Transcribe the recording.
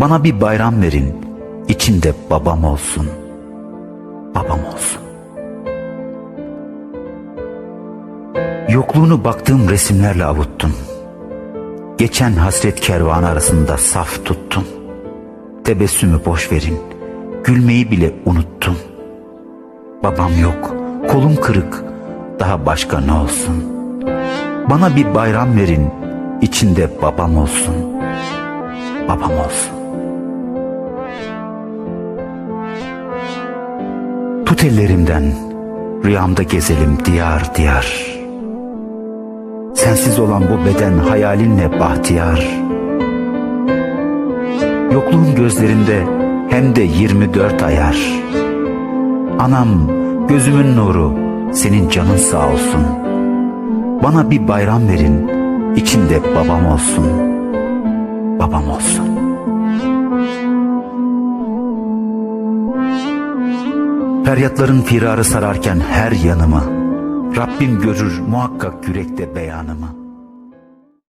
Bana bir bayram verin, içinde babam olsun. Babam olsun. Yokluğunu baktığım resimlerle avuttun. Geçen hasret kervanı arasında saf tuttun. Tebessümü boş verin, gülmeyi bile unuttum. Babam yok, kolum kırık, daha başka ne olsun? Bana bir bayram verin, içinde babam olsun. Babam olsun. Tut ellerimden, rüyamda gezelim diyar diyar. Sensiz olan bu beden hayalinle bahtiyar. Yokluğun gözlerinde hem de 24 ayar. Anam, gözümün nuru, senin canın sağ olsun. Bana bir bayram verin, içinde babam olsun. Babam olsun. Feryatların firarı sararken her yanımı, Rabbim görür muhakkak yürekte beyanımı.